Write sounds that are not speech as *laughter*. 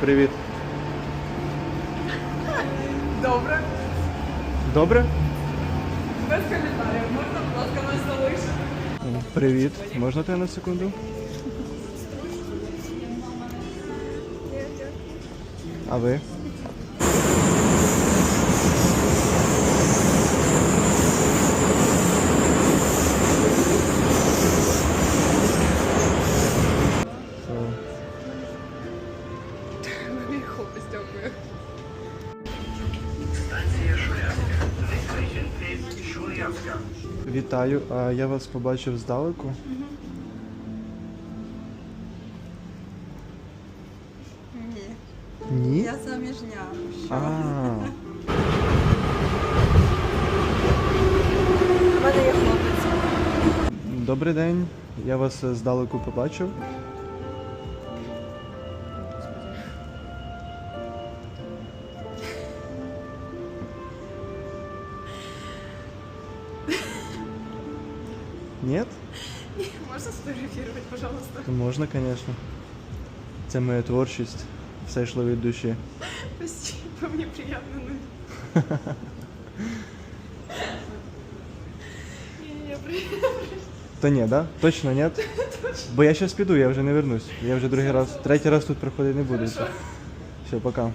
Привіт. Добре. Добре? Без коментарів. Можна, будь ласка, нас залишити. Привіт. Можна тебе на секунду? А ви? Вітаю, а я вас побачив здалеку. Ні, Ні? я заміжня. Що? А, У мене є хлопець. добрий день. Я вас здалеку побачив. Нет? *laughs* Можна сфотографувати, пожалуйста? Можна, звісно. Це моя творчість. Все йшло від душі. Спасибо, мені приємно. ну. Приємно. Та ні, да? Точно ні? *laughs* Бо я зараз піду, я вже не вернусь. Я вже другий раз, третій раз тут приходити не буду. Все, пока.